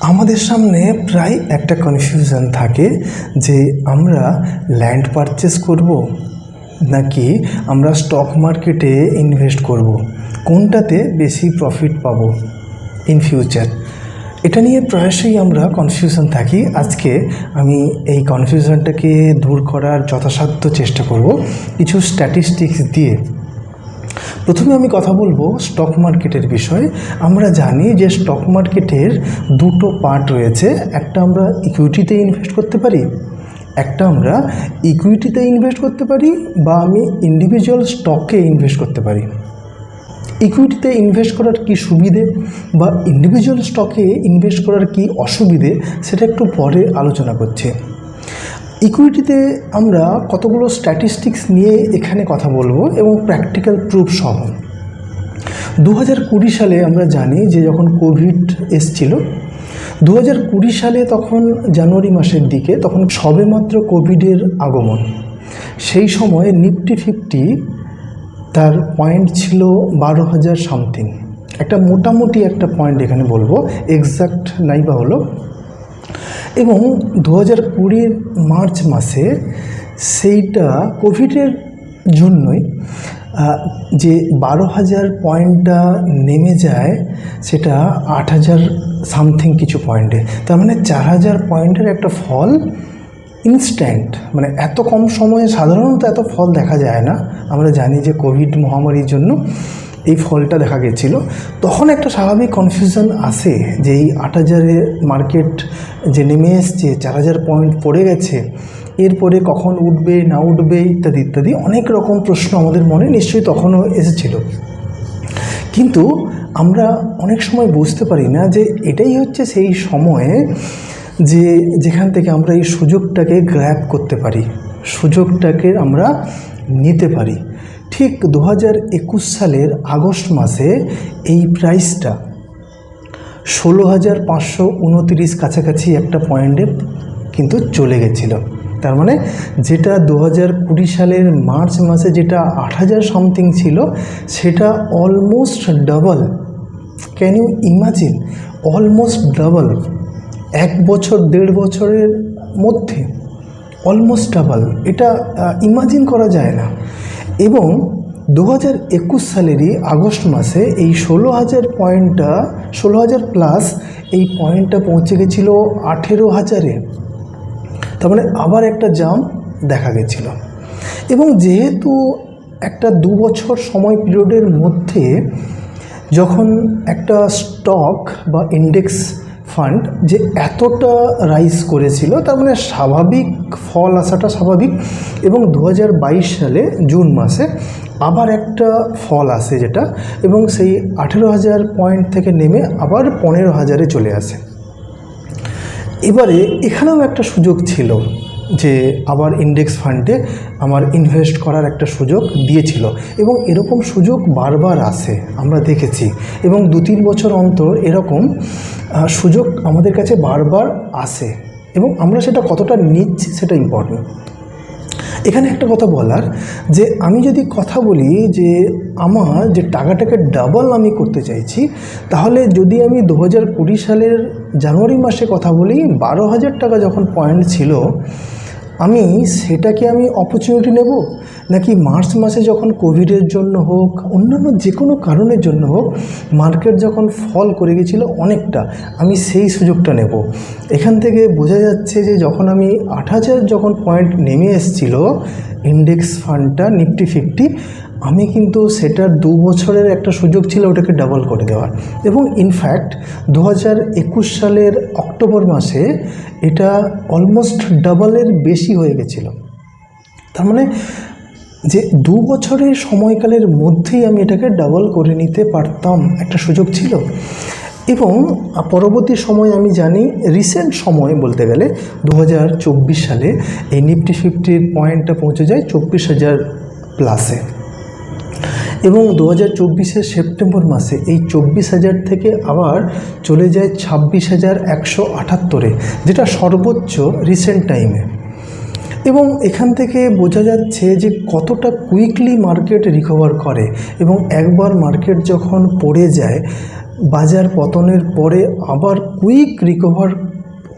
আমাদের সামনে প্রায় একটা কনফিউশন থাকে যে আমরা ল্যান্ড পারচেস করব নাকি আমরা স্টক মার্কেটে ইনভেস্ট করব? কোনটাতে বেশি প্রফিট পাবো ইন ফিউচার এটা নিয়ে প্রায়শই আমরা কনফিউশন থাকি। আজকে আমি এই কনফিউশনটাকে দূর করার যথাসাধ্য চেষ্টা করব। কিছু স্ট্যাটিস্টিক্স দিয়ে। প্রথমে আমি কথা বলব স্টক মার্কেটের বিষয়ে। আমরা জানি যে স্টক মার্কেটের দুটো পার্ট রয়েছে। একটা আমরা ইকুইটিতে ইনভেস্ট করতে পারি, একটা আমরা ইকুইটিতে ইনভেস্ট করতে পারি বা আমি ইন্ডিভিজুয়াল স্টকে ইনভেস্ট করতে পারি। ইকুইটিতে ইনভেস্ট করার কি সুবিধে বা ইন্ডিভিজুয়াল স্টকে ইনভেস্ট করার কি অসুবিধে, সেটা একটু পরে আলোচনা করছি। ইকুইটিতে আমরা কতগুলো স্ট্যাটিস্টিক্স নিয়ে এখানে কথা বলব এবং প্র্যাকটিক্যাল প্রুফ সহ। দু হাজার কুড়ি সালে আমরা জানি যে যখন কোভিড এসছিল দু হাজার কুড়ি সালে তখন জানুয়ারি মাসের দিকে তখন সবেমাত্র কোভিডের আগমন। সেই সময় নিফটি ফিফটি তার পয়েন্ট ছিল বারো হাজার সামথিং একটা মোটামুটি একটা পয়েন্ট এখানে বলব এক্সাক্ট নাইবা হলো। এবং দু হাজার কুড়ির মার্চ মাসে সেইটা কোভিডের জন্যই যে বারো হাজার পয়েন্টটা নেমে যায় সেটা আট হাজার সামথিং কিছু পয়েন্টে। তার মানে চার হাজার পয়েন্টের একটা ফল ইনস্ট্যান্ট। মানে এত কম সময়ে সাধারণত এত ফল দেখা যায় না। আমরা জানি যে কোভিড মহামারীর জন্য এই ফলটা দেখা গেছিল। তখন একটা স্বাভাবিক কনফিউশন আসে যে এই আট হাজারের মার্কেট যে নেমে এসছে, চার হাজার পয়েন্ট পড়ে গেছে, এরপরে কখন উঠবে, না উঠবে, ইত্যাদি ইত্যাদি অনেক রকম প্রশ্ন আমাদের মনে নিশ্চয়ই তখনও এসেছিল। কিন্তু আমরা অনেক সময় বুঝতে পারি না যে এটাই হচ্ছে সেই সময়ে যে যেখান থেকে আমরা এই সুযোগটাকে গ্র্যাপ করতে পারি, সুযোগটাকে আমরা নিতে পারি। ঠিক দু হাজার একুশ সালের আগস্ট মাসে এই প্রাইসটা ষোলো হাজার পাঁচশো উনতিরিশ কাছাকাছি একটা পয়েন্টে কিন্তু চলে গেছিল। তার মানে যেটা দু হাজার কুড়ি সালের মার্চ মাসে যেটা আট হাজার সামথিং ছিল, সেটা almost double. Can you imagine? Almost double. এক বছর, দেড় বছরের মধ্যে। Almost double. এটা ইমাজিন করা যায় না। এবং দু হাজার একুশ সালেরই আগস্ট মাসে এই ষোলো হাজার পয়েন্টটা ষোলো হাজার প্লাস এই পয়েন্টটা পৌঁছে গেছিল আঠেরো হাজারে তার মানে আবার একটা জাম দেখা গেছিল। এবং যেহেতু একটা দু বছর সময় পিরিয়ডের মধ্যে যখন একটা স্টক বা ইন্ডেক্স ফান্ড যে এতটা রাইজ করেছিল, তার মানে স্বাভাবিক ফল আসাটা স্বাভাবিক। এবং দু হাজার বাইশ সালে জুন মাসে আবার একটা ফল আসে যেটা, এবং সেই আঠেরো হাজার পয়েন্ট থেকে নেমে আবার পনেরো হাজারে চলে আসে। এবারে এখানেও একটা সুযোগ ছিল। যে আবার ইন্ডেক্স ফান্ডে আমার ইনভেস্ট করার একটা সুযোগ দিয়েছিল। এবং এরকম সুযোগ বারবার আসে, আমরা দেখেছি। এবং দু তিন বছর অন্তর এরকম সুযোগ আমাদের কাছে বারবার আসে। এবং আমরা সেটা কতটা নিচ্ছি সেটা ইম্পর্টেন্ট এখানে একটা কথা বলার, যে আমি যদি কথা বলি যে আমার যে টাকাটাকে ডাবল আমি করতে চাইছি, তাহলে যদি আমি দু হাজার কুড়ি সালের জানুয়ারি মাসে কথা বলি, বারো হাজার টাকা যখন পয়েন্ট ছিল আমি সেটাকে আমি অপরচুনিটি নেব? নাকি মার্চ মাসে যখন কোভিডের জন্য হোক, অন্যান্য যে কোনো কারণের জন্য হোক মার্কেট যখন ফল করে গেছিল অনেকটা, আমি সেই সুযোগটা নেব। এখান থেকে বোঝা যাচ্ছে যে যখন আমি আট হাজার যখন পয়েন্ট নেমে এসেছিল ইন্ডেক্স ফান্ডটা নিফটি ফিফটি আমি কিন্তু সেটার দু বছরের একটা সুযোগ ছিল ওটাকে ডাবল করে দেওয়ার। এবং ইনফ্যাক্ট দু হাজার একুশ সালের অক্টোবর মাসে এটা অলমোস্ট ডাবলের বেশি হয়ে গেছিল। তার মানে যে দু বছরের সময়কালের মধ্যেই আমি এটাকে ডাবল করে নিতে পারতাম একটা সুযোগ ছিল। এবং পরবর্তী সময় আমি জানি রিসেন্ট সময় বলতে গেলে দু হাজার চব্বিশ সালে এই নিফটি ফিফটির পয়েন্টটা পৌঁছে যায় চব্বিশ হাজার প্লাসে এবং দু হাজার চব্বিশের সেপ্টেম্বর মাসে এই চব্বিশ হাজার থেকে আবার চলে যায় ছাব্বিশ হাজার একশো আটাত্তরে, যেটা সর্বোচ্চ রিসেন্ট টাইমে এবং এখান থেকে বোঝা যাচ্ছে যে কতটা কুইকলি মার্কেট রিকভার করে এবং একবার মার্কেট যখন পড়ে যায়, বাজার পতনের পরে আবার কুইক রিকভার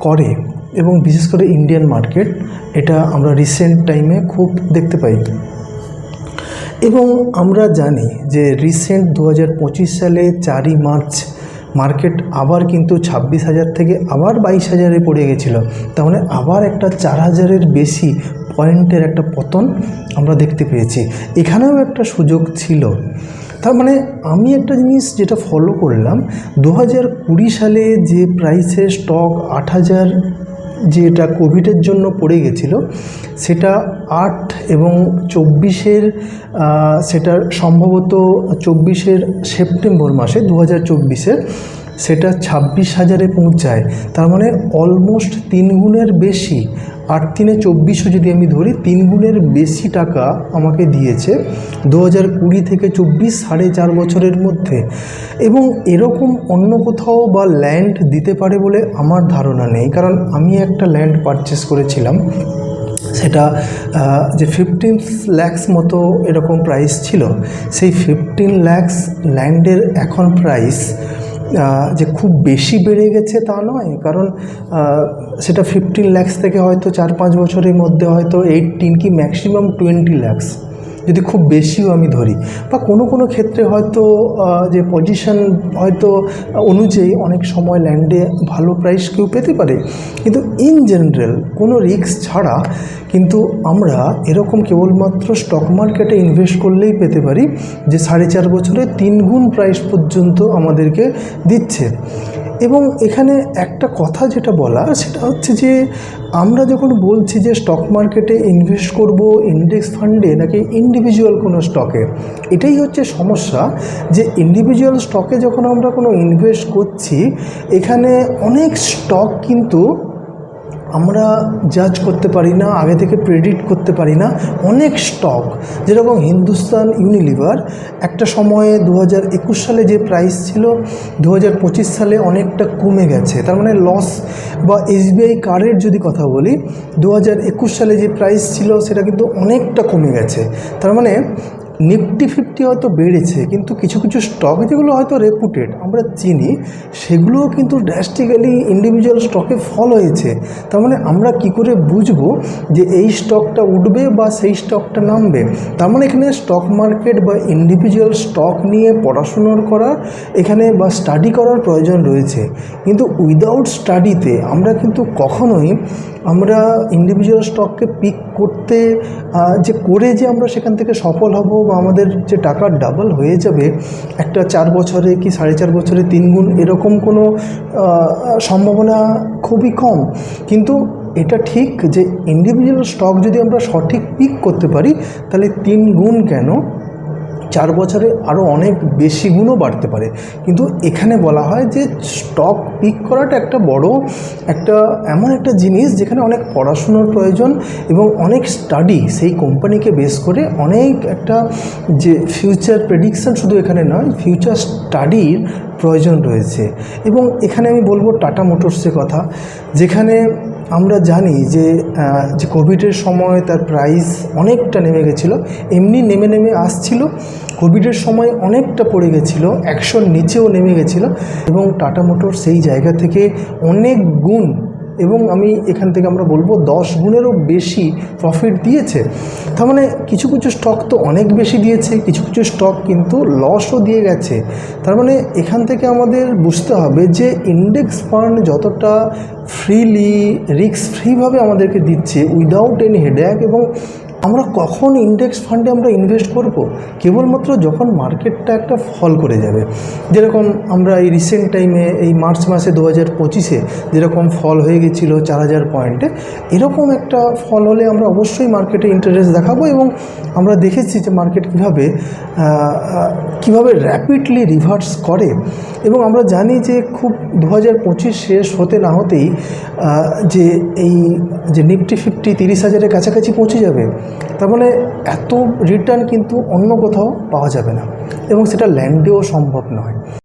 করে এবং বিশেষ করে ইন্ডিয়ান মার্কেট এটা আমরা রিসেন্ট টাইমে খুব দেখতে পাই। এবং আমরা জানি যে রিসেন্ট দু হাজার পঁচিশ সালে চারই মার্চ মার্কেট আবার কিন্তু ছাব্বিশ হাজার থেকে আবার বাইশ হাজারে পড়ে গেছিল। তার মানে আবার একটা চার হাজারের বেশি পয়েন্টের একটা পতন আমরা দেখতে পেয়েছি। এখানেও একটা সুযোগ ছিল। তার মানে আমি একটা জিনিস যেটা ফলো করলাম দু হাজার কুড়ি সালে যে প্রাইসে স্টক আট হাজার যেটা কোভিডের জন্য পড়ে গেছিল, সেটা আট এবং চব্বিশের সেটা সম্ভবত চব্বিশের সেপ্টেম্বর মাসে দু হাজার চব্বিশের সেটা ছাব্বিশ হাজারে পৌঁছায়। তার মানে অলমোস্ট তিন গুণের বেশি আট তিনে চব্বিশও যদি আমি ধরি, তিন গুণের বেশি টাকা আমাকে দিয়েছে দু হাজার কুড়ি থেকে চব্বিশ সাড়ে চার বছরের মধ্যে। এবং এরকম অন্য কোথাও বা ল্যান্ড দিতে পারে বলে আমার ধারণা নেই, কারণ আমি একটা ল্যান্ড পারচেস করেছিলাম। সেটা যে ফিফটিন ল্যাক্স মতো এরকম প্রাইস ছিল। সেই ফিফটিন ল্যাক্স ল্যান্ডের এখন প্রাইস যে খুব বেশি বেড়ে গেছে তা নয়, কারণ সেটা ফিফটিন ল্যাক্স থেকে হয়তো চার পাঁচ বছরের মধ্যে হয়তো এইটিন কি ম্যাক্সিমাম টোয়েন্টি ল্যাক্স যদি খুব বেশিও আমি ধরি। বা কোনো কোনো ক্ষেত্রে হয়তো যে পজিশন হয়তো অনুযায়ী অনেক সময় ল্যান্ডে ভালো প্রাইস কেউ পেতে পারে। কিন্তু ইন জেনারেল কোনো রিস্ক ছাড়া কিন্তু আমরা এরকম কেবলমাত্র স্টক মার্কেটে ইনভেস্ট করলেই পেতে পারি, যে সাড়ে চার বছরে তিন গুণ প্রাইস পর্যন্ত আমাদেরকে দিচ্ছে। এবং এখানে একটা কথা যেটা বলা সেটা হচ্ছে যে আমরা যখন বলছি যে স্টক মার্কেটে ইনভেস্ট করব ইন্ডেক্স ফান্ডে নাকি ইন্ডিভিজুয়াল কোনো স্টকে এটাই হচ্ছে সমস্যা যে ইন্ডিভিজুয়াল স্টকে যখন আমরা কোনো ইনভেস্ট করছি, এখানে অনেক স্টক কিন্তু আমরা জাজ করতে পারি না, আগে থেকে প্রেডিক্ট করতে পারি না, অনেক স্টক যেরকম হিন্দুস্তান ইউনিলিভার একটা সময়ে দু হাজার একুশ সালে যে প্রাইস ছিল দু হাজার পঁচিশ সালে অনেকটা কমে গেছে। তার মানে লস বা এসবিআই কার্ডের যদি কথা বলি দু হাজার একুশ সালে যে প্রাইস ছিল, সেটা কিন্তু অনেকটা কমে গেছে। তার মানে নিফটি ফিফটি হয়তো বেড়েছে, কিন্তু কিছু কিছু স্টক যেগুলো হয়তো রেপুটেড আমরা চিনি, সেগুলোও কিন্তু ড্রাস্টিক্যালি ইন্ডিভিজুয়াল স্টকে ফল হয়েছে। তার মানে আমরা কি করে বুঝব যে এই স্টকটা উঠবে বা সেই স্টকটা নামবে? তার মানে এখানে স্টক মার্কেট বা ইন্ডিভিজুয়াল স্টক নিয়ে পড়াশুনোর করার এখানে বা স্টাডি করার প্রয়োজন রয়েছে। কিন্তু উইদাউট স্টাডিতে আমরা কিন্তু কখনোই আমরা ইন্ডিভিজুয়াল স্টককে পিক করতে যে করে যে আমরা সেখান থেকে সফল হব বা আমাদের যে টাকা ডাবল হয়ে যাবে, একটা চার বছরে কি সাড়ে চার বছরে তিন গুণ এরকম কোনো সম্ভাবনা খুবই কম। কিন্তু এটা ঠিক যে ইন্ডিভিজুয়াল স্টক যদি আমরা সঠিক পিক করতে পারি, তাহলে তিন গুণ কেন? চার বছরে আরও অনেক বেশি গুণও বাড়তে পারে। কিন্তু এখানে বলা হয় যে স্টক পিক করাটা একটা বড় একটা এমন একটা জিনিস যেখানে অনেক পড়াশুনোর প্রয়োজন এবং অনেক স্টাডি সেই কোম্পানিকে বেস করে অনেক একটা যে ফিউচার প্রেডিকশান শুধু এখানে নয় ফিউচার স্টাডির প্রয়োজন রয়েছে। এবং এখানে আমি বলব টাটা মোটরসের কথা, যেখানে আমরা জানি যে যে কোভিডের সময় তার প্রাইস অনেকটা নেমে গেছিল, এমনি নেমে নেমে আসছিল। কোভিডের সময় অনেকটা পড়ে গেছিল, একশোর নিচেও নেমে গেছিল। এবং টাটা মোটর সেই জায়গা থেকে অনেক গুণ এবং আমি এখান থেকে আমরা বলব দশ গুণেরও বেশি প্রফিট দিয়েছে। তার মানে কিছু কিছু স্টক তো অনেক বেশি দিয়েছে, কিছু কিছু স্টক কিন্তু লসও দিয়ে গেছে। তার মানে এখান থেকে আমাদের বুঝতে হবে যে ইন্ডেক্স ফান্ড যতটা ফ্রিলি রিক্স ফ্রিভাবে আমাদেরকে দিচ্ছে উইদাউট এনি হেডেক এবং আমরা কখন ইন্ডেক্স ফান্ডে আমরা ইনভেস্ট করব? কেবলমাত্র যখন মার্কেটটা একটা ফল করে যাবে। যেরকম আমরা এই রিসেন্ট টাইমে এই মার্চ মাসে দু হাজার পঁচিশে যেরকম ফল হয়ে গেছিল চার হাজার পয়েন্টে এরকম একটা ফল হলে আমরা অবশ্যই মার্কেটে ইন্টারেস্ট দেখাবো এবং আমরা দেখেছি যে মার্কেট কীভাবে কীভাবে র্যাপিডলি রিভার্স করে। এবং আমরা জানি যে খুব দু হাজার পঁচিশ শেষ হতে না হতেই যে এই, যে নিফটি ফিফটি তিরিশ হাজারের কাছাকাছি পৌঁছে যাবে। তার মানে এত রিটার্ন কিন্তু অন্য কোথাও পাওয়া যাবে না। এবং সেটা ল্যান্ডেও সম্ভব নয়।